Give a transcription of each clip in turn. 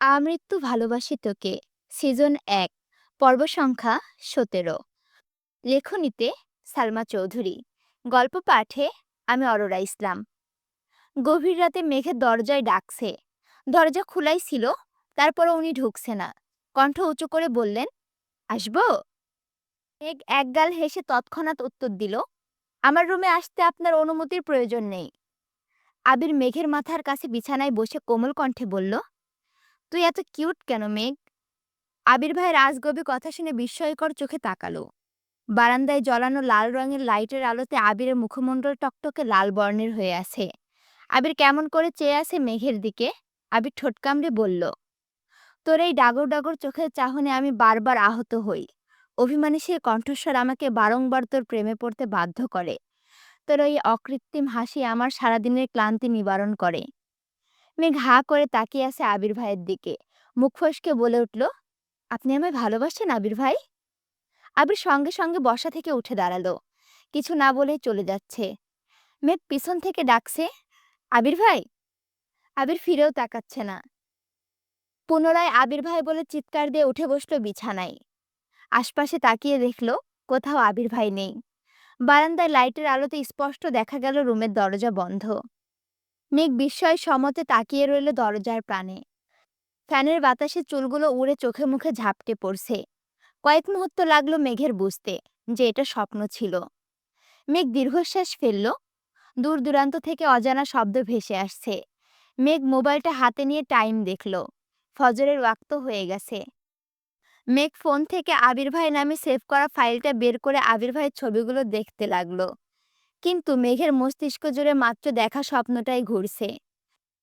আমৃত্যু ভালোবাসি তোকে, সিজন এক, পর্ব সংখ্যা সতেরো। লেখনীতে সালমা চৌধুরী, গল্প পাঠে আমি অরোরা ইসলাম। গভীর রাতে মেঘের দরজায় ডাকছে, দরজা খোলাই ছিল, তারপরে উনি ঢুকছে না, কণ্ঠ উঁচু করে বললেন, আসব? মেঘ একগাল হেসে তৎক্ষণাৎ উত্তর দিল, আমার রুমে আসতে আপনার অনুমতির প্রয়োজন নেই। আবির মেঘের মাথার কাছে বিছানায় বসে কোমল কণ্ঠে বলল তুই এত কিউট কেন, মেঘ? আবির ভাইয়ের আজগবি কথা শুনে বিস্ময়কর চোখে তাকালো। বারান্দায় জ্বলানো লাল রঙের লাইটের আলোতে আবিরের মুখমণ্ডল টকটকে লাল বর্ণের হয়ে আছে। আবির কেমন করে চেয়ে আছে মেঘের দিকে? আবির ঠোঁট কামড়ে বলল, তোর এই ডাগর ডাগর চোখের চাহনে আমি বারবার আহত হই। অভিমানী সে কণ্ঠস্বর আমাকে বারংবার তোর প্রেমে পড়তে বাধ্য করে। তোর ওই অকৃত্রিম হাসি আমার সারাদিনের ক্লান্তি নিবারণ করে। মেঘ হা করে তাকিয়ে আছে আবির ভাইয়ের দিকে। মুখ ফসকে বলে উঠল, আপনি আমায় ভালোবাসেন আবির ভাই? আবির সঙ্গে সঙ্গে বসা থেকে উঠে দাঁড়াল। কিছু না বলে চলে যাচ্ছে। মেঘ পিছন থেকে ডাকছে, আবির ভাই? আবির ফিরেও তাকাচ্ছে না। পুনরায় আবির ভাই বলে চিৎকার দিয়ে উঠে বসল বিছানায়। আশপাশে তাকিয়ে দেখল কোথাও আবির ভাই নেই। বারান্দায় লাইটের আলোতে স্পষ্ট দেখা গেল রুমের দরজা বন্ধ। মেঘ বিস্ময় সমতে তাকিয়ে রইল দরজার প্রাণে। ফ্যানের বাতাসে চুলগুলো উড়ে চোখে মুখে ঝাপটে পড়ছে। কয়েক মুহূর্ত লাগল মেঘের বুঝতে যে এটা স্বপ্ন ছিল। মেঘ দীর্ঘশ্বাস ফেলল। দূর দূরান্ত থেকে অজানা শব্দ ভেসে আসছে। মেঘ মোবাইলটা হাতে নিয়ে টাইম দেখল। ফজরের ওয়াক্ত হয়ে গেছে। মেঘ ফোন থেকে আবির ভাই নামে সেভ করা ফাইলটা বের করে আবির ভাইয়ের ছবিগুলো দেখতে লাগল। কিন্তু মেঘের মস্তিষ্ক জুড়ে মাত্র দেখা স্বপ্নটাই ঘুরছে।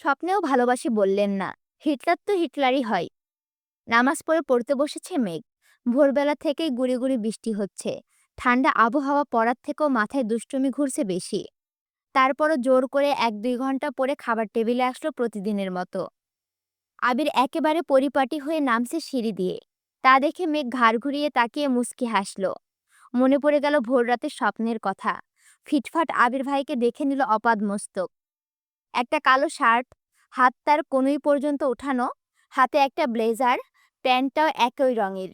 স্বপ্নেও ভালোবাসি বললেন না, হিটলার তো হিটলারই হয়। নামাজ পড়ে পড়তে বসেছে মেঘ। ভোরবেলা থেকেই গুড়ি গুড়ি বৃষ্টি হচ্ছে। ঠান্ডা আবহাওয়া পড়ার থেকেও মাথায় দুষ্টুমি ঘুরছে বেশি। তারপরও জোর করে এক দুই ঘণ্টা পরে খাবার টেবিলে আসলো প্রতিদিনের মতো। আবির একেবারে পরিপাটি হয়ে নামছে সিঁড়ি দিয়ে। তা দেখে মেঘ ঘাড় ঘুরিয়ে তাকিয়ে মুচকি হাসল। মনে পড়ে গেল ভোর রাতের স্বপ্নের কথা। ফিটফাট আবির ভাইকে দেখে নিল অপাদ মস্তক। একটা কালো শার্ট, হাত তার কোনোই পর্যন্ত ওঠানো, হাতে একটা ব্লেজার, প্যান্টটাও একই রঙের।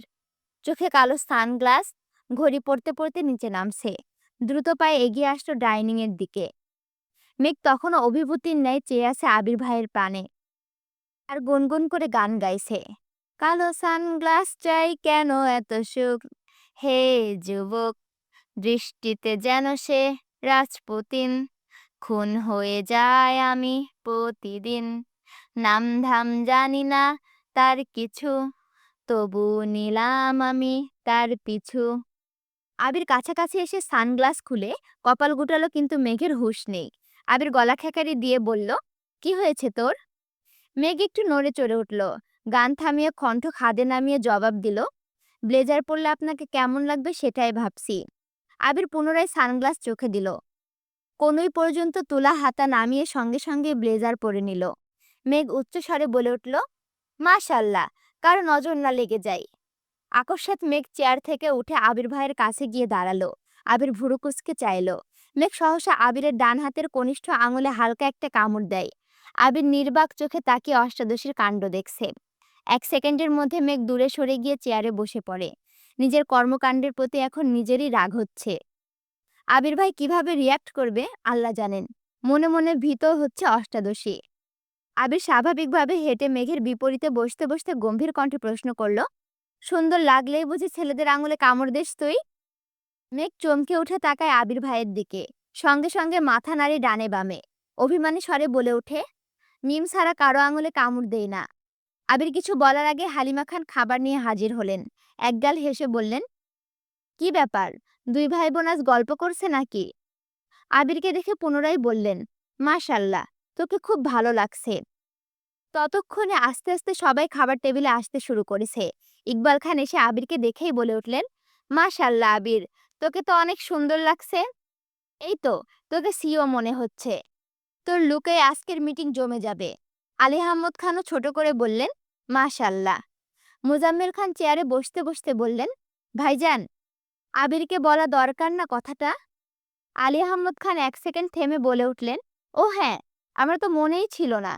চোখে কালো সানগ্লাস, ঘড়ি পড়তে পড়তে নিচে নামছে। দ্রুত পায়ে এগিয়ে আসলো ডাইনিং এর দিকে। মেঘ তখনও অভিভূতির ন্যায় চেয়ে আছে আবির ভাইয়ের প্রাণে। আর গুনগুন করে গান গাইছে। কালো সানগ্লাস চাই কেন এত সুখ? হে যুবক দৃষ্টিতে যেন সে রাজপুতিন। খুন হয়ে যায় আমি প্রতিদিন। নাম ধাম জানি না তার কিছু তবু নিলাম আমি তার পিছু। আবির কাছাকাছি এসে সানগ্লাস খুলে কপাল গুটালো কিন্তু মেঘের হুঁশ নেই। আবির গলা খেকারি দিয়ে বলল, কি হয়েছে তোর? মেঘ একটু নড়ে চড়ে উঠল, গান থামিয়ে কণ্ঠ খাদে নামিয়ে জবাব দিল, ব্লেজার পরলে আপনাকে কেমন লাগবে সেটাই ভাবছি। আবির পুনরায় সানগ্লাস চোখে দিল। কোনোই পর্যন্ত তুলা হাতা নামিয়ে সঙ্গে সঙ্গে ব্লেজার পরে নিল। মেঘ উচ্চস্বরে বলে উঠল, মাশাল্লাহ, কারও নজর না লেগে যায়। আকস্মাত মেঘ চেয়ার থেকে উঠে আবির ভাইয়ের কাছে গিয়ে দাঁড়াল। আবির ভুরু কুচকে চাইল। মেঘ সহসা আবিরের ডান হাতের কনিষ্ঠ আঙুলে হালকা একটা কামড় দেয়। আবির নির্বাক চোখে তাকিয়ে অষ্টাদশীর কাণ্ড দেখছে। এক সেকেন্ডের মধ্যে মেঘ দূরে সরে গিয়ে চেয়ারে বসে পড়ে। নিজের কর্মকাণ্ডের প্রতি এখন নিজেরই রাগ হচ্ছে। আবির ভাই কীভাবে রিয়াক্ট করবে? আল্লাহ জানেন। মনে মনে ভীত হচ্ছে অষ্টাদশী। আবির স্বাভাবিকভাবে হেঁটে মেঘের বিপরীতে বসতে বসতে গম্ভীর কণ্ঠে প্রশ্ন করল, সুন্দর লাগলেই বুঝি ছেলেদের আঙুলে কামড় দিস তুই? মেঘ চমকে উঠে তাকায় আবির ভাইয়ের দিকে। সঙ্গে সঙ্গে মাথা নাড়ি ডানে বামে। অভিমানী স্বরে বলে ওঠে মিম ছাড়া কারও আঙুলে কামড় দেই না। আবির কিছু বলার আগে হালিমা খান খাবার নিয়ে হাজির হলেন। একগাল হেসে বললেন, কি ব্যাপার? দুই ভাই বোন আজ গল্প করছে নাকি? আবিরকে দেখে পুনরায় বললেন, মাশাল্লাহ, তোকে খুব ভালো লাগছে। ততক্ষণে আস্তে আস্তে সবাই খাবার টেবিলে আসতে শুরু করেছে। ইকবাল খান এসে আবিরকে দেখেই বলে উঠলেন, মাশাল্লাহ আবির, তোকে তো অনেক সুন্দর লাগছে। এই তো, তোকে সিও মনে হচ্ছে। তোর লুকে আজকের মিটিং জমে যাবে। আলী আহমদ খানও ছোট করে বললেন, মাশাল্লাহ। মুজাম্মেল খান চেয়ারে বসতে বসতে বললেন, ভাইজান, আবিরকে বলা দরকার না কথাটা? আলী আহমদ খান এক সেকেন্ড থেমে বলে উঠলেন, ও হ্যাঁ আমার তো মনেই ছিল না।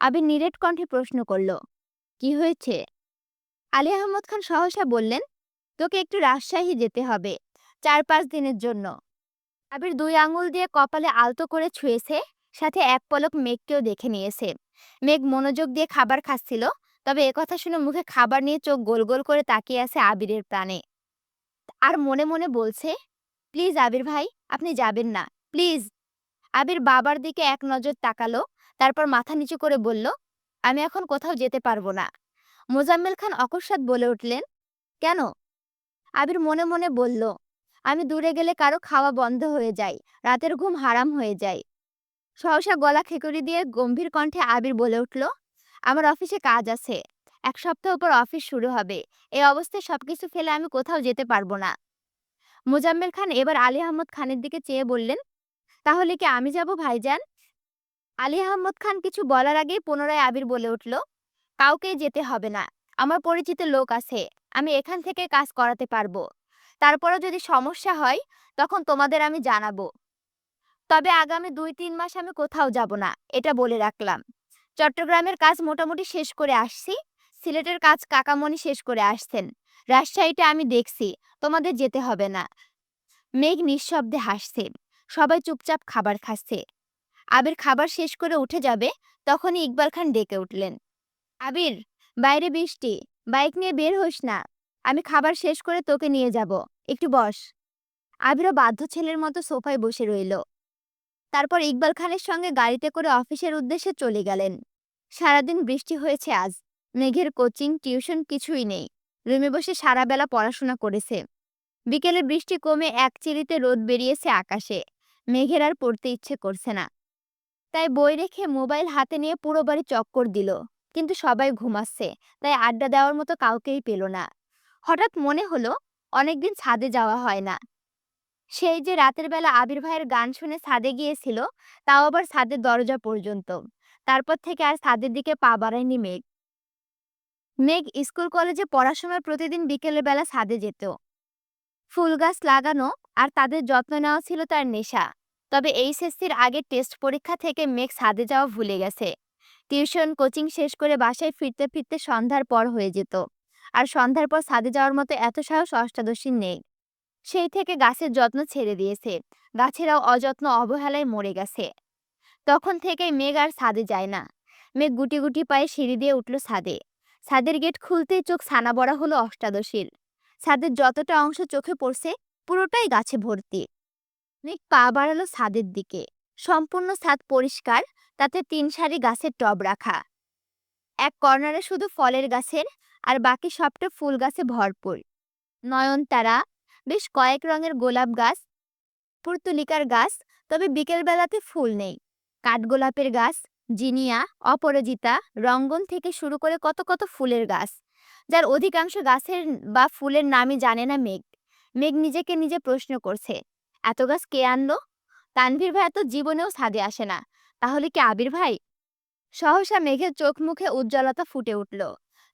আবির নিরেট কণ্ঠে প্রশ্ন করল, কি হয়েছে? আলী আহমদ খান সহসা বললেন, তোকে একটু রাজশাহী যেতে হবে, চার পাঁচ দিনের জন্য। আবির দুই আঙুল দিয়ে কপালে আলতো করে ছুঁয়েছে সাথে এক পলক মেঘকেও দেখে নিয়েছে। মেঘ মনোযোগ দিয়ে খাবার খাচ্ছিল, তবে একথা শুনে মুখে খাবার নিয়ে চোখ গোল গোল করে তাকিয়ে আছে আবিরের প্রাণে। আর মনে মনে বলছে, প্লিজ আবির ভাই, আপনি যাবেন না, প্লিজ। আবির বাবার দিকে এক নজর তাকালো, তারপর মাথা নিচু করে বলল, আমি এখন কোথাও যেতে পারব না। মোজাম্মেল খান অকস্মাৎ বলে উঠলেন, কেন? আবির মনে মনে বলল, আমি দূরে গেলে কারও খাওয়া বন্ধ হয়ে যায়, রাতের ঘুম হারাম হয়ে যায়। সহসা গলা খেকুড়ি দিয়ে গম্ভীর কণ্ঠে আবির বলে উঠল, আমার অফিসে কাজ আছে। এক সপ্তাহ পর অফিস শুরু হবে। এই অবস্থায় সবকিছু ফেলে আমি কোথাও যেতে পারব না। মোজাম্মেল খান এবার আলী আহমদ খানের দিকে চেয়ে বললেন, তাহলে কি আমি যাব, ভাইজান? আলী আহমদ খান কিছু বলার আগেই পুনরায় আবির বলে উঠল, কাউকেই যেতে হবে না। আমার পরিচিত লোক আছে। আমি এখান থেকে কাজ করাতে পারব। তারপরে যদি সমস্যা হয়, তখন তোমাদের আমি জানাব। তবে আগামী দুই তিন মাস আমি কোথাও যাব না, এটা বলে রাখলাম। চট্টগ্রামের কাজ মোটামুটি শেষ করে আসছি, সিলেটের কাজ কাকামণি শেষ করে আসছেন। রাজশাহীটা আমি দেখছি, তোমাদের যেতে হবে না। মেঘ নিঃশব্দে হাসছে, সবাই চুপচাপ খাবার খাচ্ছে। আবির খাবার শেষ করে উঠে যাবে, তখনই ইকবাল খান ডেকে উঠলেন। আবির, বাইরে বৃষ্টি, বাইক নিয়ে বের হোস না, আমি খাবার শেষ করে তোকে নিয়ে যাব, একটু বস। আবিরও বাধ্য ছেলের মতো সোফায় বসে রইল। তারপর ইকবাল খানের সঙ্গে গাড়িতে করে অফিসের উদ্দেশ্যে চলে গেলেন। সারাদিন বৃষ্টি হয়েছে আজ। মেঘের কোচিং, টিউশন কিছুই নেই। রুমে বসে সারা বেলা পড়াশোনা করেছে। বিকেলে বৃষ্টি কমে এক চিরিতে রোদ বেরিয়েছে আকাশে। মেঘের আর পড়তে ইচ্ছে করছে না। তাই বই রেখে মোবাইল হাতে নিয়ে পুরো বাড়ি চক্কর দিল। কিন্তু সবাই ঘুমাচ্ছে, তাই আড্ডা দেওয়ার মতো কাউকেই পেল না। হঠাৎ মনে হলো, অনেকদিন ছাদে যাওয়া হয় না। সেই যে রাতের বেলা আবির ভাইয়ের গান শুনে ছাদে গিয়েছিল, তাও আবার ছাদের দরজা পর্যন্ত। তারপর থেকে আর ছাদের দিকে পা বাড়ায়নি মেঘ। মেঘ স্কুল, কলেজে পড়ার সময় প্রতিদিন বিকেলের বেলা ছাদে যেত। ফুল গাছ লাগানো আর তাদের যত্ন নেওয়া ছিল তার নেশা। তবে এইচএসসির আগের টেস্ট পরীক্ষা থেকে মেঘ ছাদে যাওয়া ভুলে গেছে। টিউশন, কোচিং শেষ করে বাসায় ফিরতে ফিরতে সন্ধ্যার পর হয়ে যেত। আর সন্ধ্যার পর ছাদে যাওয়ার মতো এত সাহস অষ্টাদশীর নেই। সেই থেকে গাছের যত্ন ছেড়ে দিয়েছে। গাছেরাও অযত্ন অবহেলায় মরে গেছে। তখন থেকেই মেঘ আর ছাদে যায় না। মেঘ গুটি গুটি পায়ে সিঁড়ি দিয়ে উঠল ছাদে। ছাদের গেট খুলতেই চোখ ছানা বড়া হলো অষ্টাদশীর। ছাদের যতটা অংশ চোখে পড়ছে, পুরোটাই গাছে ভর্তি। মেঘ পা বাড়ালো ছাদের দিকে। সম্পূর্ণ ছাদ পরিষ্কার, তাতে তিন সারি গাছের টব রাখা। এক কর্নারে শুধু ফলের গাছের, আর বাকি সবটা ফুল গাছে ভরপুর। নয়নতারা বেশ কয়েক রঙের গোলাপ গাছ, পুর্তুলিকার গাছ, তবে বিকেলবেলাতে ফুল নেই। কাঠগোলাপের গাছ, জিনিয়া, অপরাজিতা, রঙ্গন থেকে শুরু করে কত কত ফুলের গাছ। যার অধিকাংশ গাছের বা ফুলের নামই জানে না মেঘ। মেঘ নিজেকে নিজে প্রশ্ন করছে, এত গাছ কে আনলো? তানভীর ভাই তো জীবনেও ছাদে আসে না, তাহলে কি আবির ভাই? সহসা মেঘের চোখ মুখে উজ্জ্বলতা ফুটে উঠল।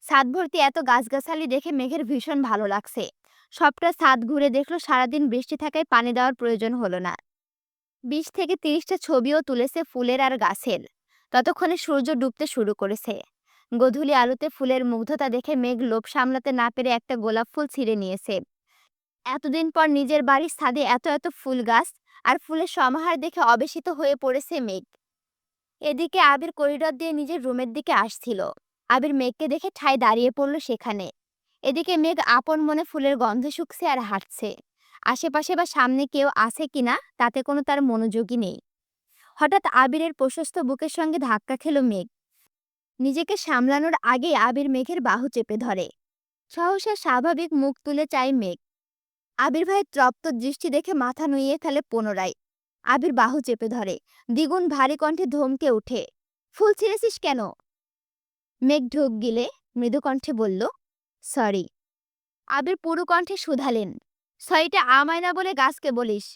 ছাদ ভর্তি এত গাছগাছালি দেখে মেঘের ভীষণ ভালো লাগছে। সবটা ছাদ ঘুরে দেখল, সারাদিন বৃষ্টি থাকায় পানি দেওয়ার প্রয়োজন হলো না। বিশ থেকে তিরিশটা ছবিও তুলেছে ফুলের আর গাছের। ততক্ষণে সূর্য ডুবতে শুরু করেছে। গধূলি আলোতে ফুলের মুগ্ধতা দেখে মেঘ লোভ সামলাতে না পেরে একটা গোলাপ ফুল ছিঁড়ে নিয়েছে। এতদিন পর নিজের বাড়ির ছাদে এত এত ফুল গাছ আর ফুলের সমাহার দেখে অবেশিত হয়ে পড়েছে মেঘ। এদিকে আবির করিডর দিয়ে নিজের রুমের দিকে আসছিল। আবির মেঘকে দেখে ঠাই দাঁড়িয়ে পড়ল সেখানে। এদিকে মেঘ আপন মনে ফুলের গন্ধ শুকছে আর হাঁটছে। আশেপাশে বা সামনে কেউ আছে কিনা তাতে কোনো তার মনোযোগী নেই। হঠাৎ আবিরের প্রশস্ত বুকের সঙ্গে ধাক্কা খেল মেঘ। নিজেকে সামলানোর আগে আবির মেঘের বাহু চেপে ধরে। সহসা স্বাভাবিক মুখ তুলে চায় মেঘ। আবির ভাইয়ের তপ্ত দৃষ্টি দেখে মাথা নুইয়ে ফেলে পুনরায়। আবির বাহু চেপে ধরে। দ্বিগুণ ভারী কণ্ঠে ধমকে উঠে ফুল ছিঁড়েছিস কেন? মেঘ ঢোক গিলে মৃদুকণ্ঠে বলল সরি। আবির পুরু কণ্ঠে শুধালেন, সরিটা আমায় না বলে গাছকে বলিস।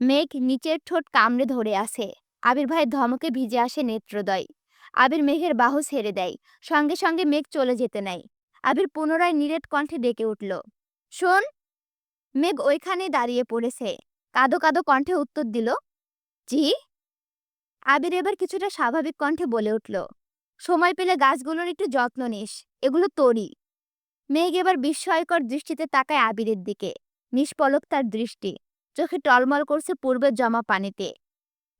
মেঘ নিচের ঠোঁট কামড়ে ধরে আসে আবির ভাইয়ের ধমকে ভিজে আসে নেত্রদয়। আবির মেঘের বাহু ছেড়ে দেয়, সঙ্গে সঙ্গে মেঘ চলে যেতে নাই আবির পুনরায় নিরেট কণ্ঠে ডেকে উঠল, শোন, মেঘ ওইখানে দাঁড়িয়ে পড়েছে। কাদো কাদো কণ্ঠে উত্তর দিল, জি? আবির এবার কিছুটা স্বাভাবিক কণ্ঠে বলে উঠল, সময় পেলে গাছগুলোর একটু যত্ন নিস। এগুলো তোরই মেঘ এবার বিস্ময়কর দৃষ্টিতে তাকায় আবিরের দিকে। নিষ্পলক তার দৃষ্টি। চোখে টলমল করছে পূর্বের জমা পানিতে।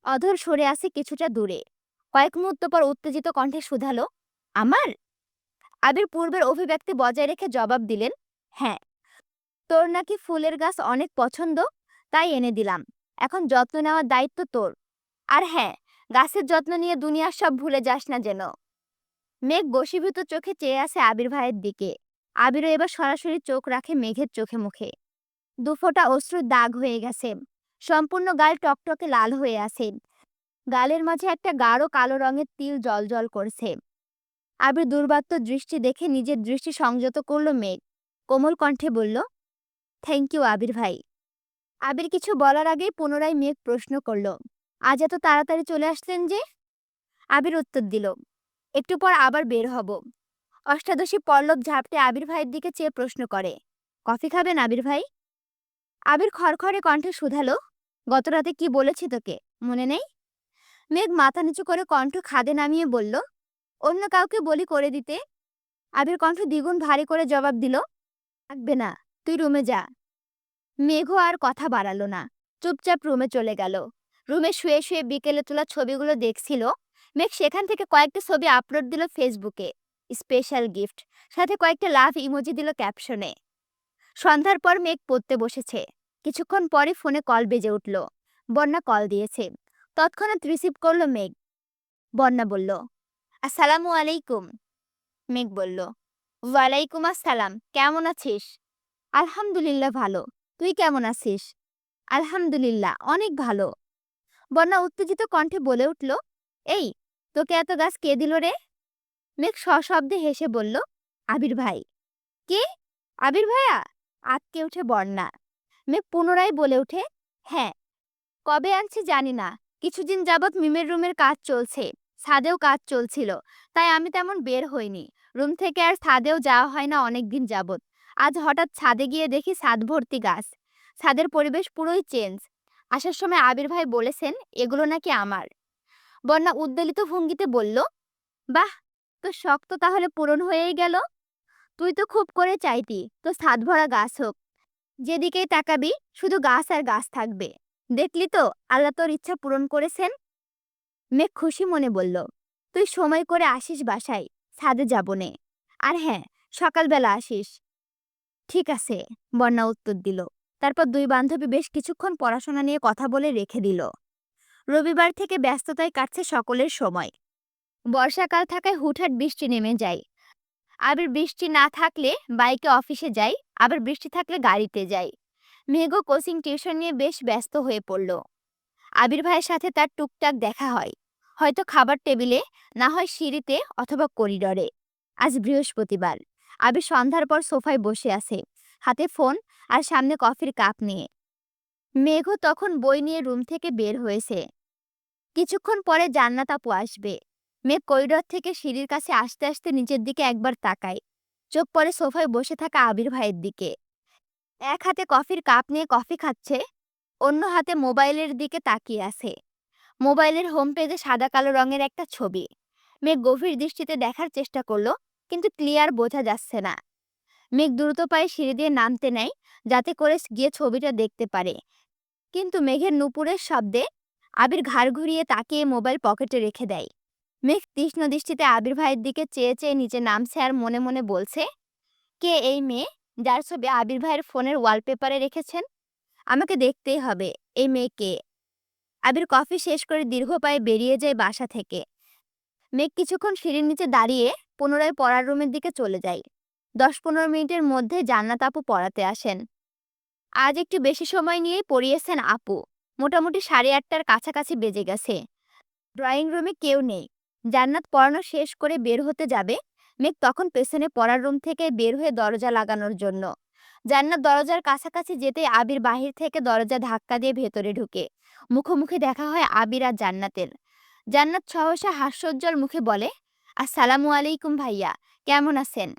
অধর সরে আসে কিছুটা দূরে। কয়েক মুহূর্ত পর উত্তেজিত কণ্ঠে শুধালো, আমার? আবির পূর্বের অভিব্যক্তি বজায় রেখে জবাব দিলেন হ্যাঁ। তোর নাকি ফুলের গাছ অনেক পছন্দ, তাই এনে দিলাম। এখন যত্ন নেওয়ার দায়িত্ব তোর। আর হ্যাঁ গাছের যত্ন নিয়ে দুনিয়ার সব ভুলে যাস না যেন। মেঘ বশীভূত চোখে চেয়ে আছে আবির ভাইয়ের দিকে। আবিরও এবার সরাসরি চোখ রাখে মেঘের চোখে মুখে। দুফোঁটা অশ্রুর দাগ হয়ে গেছে। সম্পূর্ণ গাল টকটকে লাল হয়ে আছে। গালের মাঝে একটা গাঢ় কালো রঙের তিল জল করছে। আবির দুর্বাত্য দৃষ্টি দেখে নিজের দৃষ্টি সংযত করল মেঘ। কোমল কণ্ঠে বলল থ্যাংক ইউ আবির ভাই। আবির কিছু বলার আগেই পুনরায় মেঘ প্রশ্ন করল, আজ এত তাড়াতাড়ি চলে আসলেন যে? আবির উত্তর দিল, একটু পর আবার বের হব। অষ্টাদশী পল্লব ঝাপটে আবির ভাইয়ের দিকে চেয়ে প্রশ্ন করে, কফি খাবেন আবির ভাই? আবির খড়খড়ে কণ্ঠে শুধালো গত রাতে কি বলেছি তোকে, মনে নেই? মেঘ মাথা নিচু করে কণ্ঠ খাদে নামিয়ে বলল, অন্য কাউকে বলি করে দিতে? আবির কণ্ঠ দ্বিগুণ ভারী করে জবাব দিল, থাকবে না, তুই রুমে যা। মেঘও আর কথা বাড়ালো না, চুপচাপ রুমে চলে গেল। রুমে শুয়ে শুয়ে বিকেলে তোলা ছবিগুলো দেখছিল, মেঘ সেখান থেকে কয়েকটা ছবি আপলোড দিল ফেসবুকে। স্পেশাল গিফট সাথে কয়েকটা লাভ ইমোজি দিল ক্যাপশনে সন্ধ্যার পর মেঘ পড়তে বসেছে। কিছুক্ষণ পরে ফোনে কল বেজে উঠল। বন্যা কল দিয়েছে। তৎক্ষণাৎ রিসিভ করল মেঘ। বন্যা বলল, আসসালামু আলাইকুম। মেঘ বলল, ওয়ালাইকুম আসসালাম, কেমন আছিস? আলহামদুলিল্লাহ ভালো। তুই কেমন আছিস? আলহামদুলিল্লাহ, অনেক ভালো। বন্যা উত্তেজিত কণ্ঠে বলে উঠল, এই, তোকে এত গাছ কে দিল রে? মেঘ সশব্দে হেসে বলল, আবির ভাই। কে? আবির ভাইয়া? আতকে উঠে বন্যা। মেঘ পুনরায় বলে উঠে? হ্যাঁ। কবে আনছি জানি না। কিছুদিন যাবৎ মিমের রুমের কাজ চলছে। ছাদেও কাজ চলছিল। তাই আমি তেমন বের হইনি। রুম থেকে আর ছাদেও যাওয়া হয় না অনেক দিন যাবৎ। আজ হঠাৎ ছাদে গিয়ে দেখি ছাদ ভর্তি গাছ। ছাদের পরিবেশ পুরোই চেঞ্জ। আসার সময় আবির ভাই বলেছেন, এগুলো নাকি আমার। বন্যা উদ্বেলিত ভঙ্গিতে বলল, বাহ! তোর শখ তো তাহলে পূরণ হয়েই গেল। তুই তো খুব করে চাইতি, তো ছাদ ভরা গাছ হোক। যেদিকেই তাকাবি, শুধু গাছ আর গাছ থাকবে। দেখলি তো, আল্লাহ তোর ইচ্ছা পূরণ করেছেন? মেঘ খুশি মনে বলল, তুই সময় করে আসিস বাসায়, ছাদে যাব নে। আর হ্যাঁ সকালবেলা আসিস। ঠিক আছে, বন্যা উত্তর দিল। তারপর দুই বান্ধবী বেশ কিছুক্ষণ পড়াশোনা নিয়ে কথা বলে রেখে দিল। রবিবার থেকে ব্যস্ততায় কাটছে সকলের সময়। বর্ষাকাল থাকায় হুটহাট বৃষ্টি নেমে যায়। আবার বৃষ্টি না থাকলে বাইকে অফিসে যাই, আবার বৃষ্টি থাকলে গাড়িতে যাই। মেঘও কোচিং, টিউশন নিয়ে বেশ ব্যস্ত হয়ে পড়ল। আবির ভাইয়ের সাথে তার টুকটাক দেখা হয়। হয়তো খাবার টেবিলে, না হয় সিঁড়িতে অথবা করিডরে। আজ বৃহস্পতিবার। আবির সন্ধ্যার পর সোফায় বসে আছে। হাতে ফোন আর সামনে কফির কাপ নিয়ে। মেঘও তখন বই নিয়ে রুম থেকে বের হয়েছে। কিছুক্ষণ পরে জান্নাত আপু আসবে। মেঘ করিডর থেকে সিঁড়ির কাছে আসতে আসতে নিচের দিকে একবার তাকায়। চোখ পরে সোফায় বসে থাকা আবির ভাইয়ের দিকে। এক হাতে কফির কাপ নিয়ে কফি খাচ্ছে, অন্য হাতে মোবাইলের দিকে তাকিয়ে আছে। মোবাইলের হোম পেজে সাদা কালো রঙের একটা ছবি। মেঘ গভীর দৃষ্টিতে দেখার চেষ্টা করল, কিন্তু ক্লিয়ার বোঝা যাচ্ছে না। মেঘ দ্রুত পায়ে সিঁড়ি দিয়ে নামতে নেয়, যাতে করে গিয়ে ছবিটা দেখতে পারে। কিন্তু মেঘের নুপুরের শব্দে আবির ঘাড় ঘুরিয়ে তাকিয়ে মোবাইল পকেটে রেখে দেয়। মেঘ তীক্ষ্ণ দৃষ্টিতে আবির ভাইয়ের দিকে চেয়ে চেয়ে নিচে নামছে আর মনে মনে বলছে, কে এই মেয়ে যার ছবি আবির ভাইয়ের ফোনের ওয়ালপেপারে রেখেছেন? আমাকে দেখতেই হবে, এই মেয়ে কে? আবির কফি শেষ করে দীর্ঘ পায়ে বেরিয়ে যায় বাসা থেকে। মেঘ কিছুক্ষণ সিঁড়ির নিচে দাঁড়িয়ে পুনরায় পড়ার রুমের দিকে চলে যায়। দশ পনেরো মিনিটের মধ্যে জান্নাত আপু পড়াতে আসেন। আজ একটু বেশি সময় নিয়েই পড়িয়েছেন আপু। মোটামুটি সাড়ে আটটার কাছাকাছি বেজে গেছে। ড্রয়িং রুমে কেউ নেই। জান্নাত পড়ানো শেষ করে বের হতে যাবে, মেঘ তখন পেছনে পড়ার রুম থেকে বের হয়ে দরজা লাগানোর জন্য। জান্নাত দরজার কাছাকাছি যেতে আবির বাহির থেকে দরজা ধাক্কা দিয়ে ভেতরে ঢুকে। মুখোমুখি দেখা হয় আবির আর জান্নাতের। জান্নাত সহসা হাস্যোজ্জ্বল মুখে বলে, আসসালামু আলাইকুম ভাইয়া, কেমন আছেন?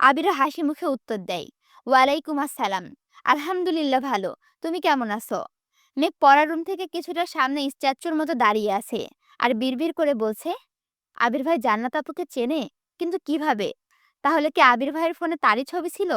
আবিরা হাসি মুখে উত্তর দেয়, ওয়ালাইকুম আসসালাম, আলহামদুলিল্লাহ ভালো, তুমি কেমন আছো? মেঘ পড়ার রুম থেকে কিছুটা সামনে স্ট্যাচুর মতো দাঁড়িয়ে আছে আর বিড়বিড় করে বলছে আবির ভাই জান্নাত আপুকে চেনে? কিন্তু কীভাবে? তাহলে কি আবির ভাইয়ের ফোনে তারই ছবি ছিল?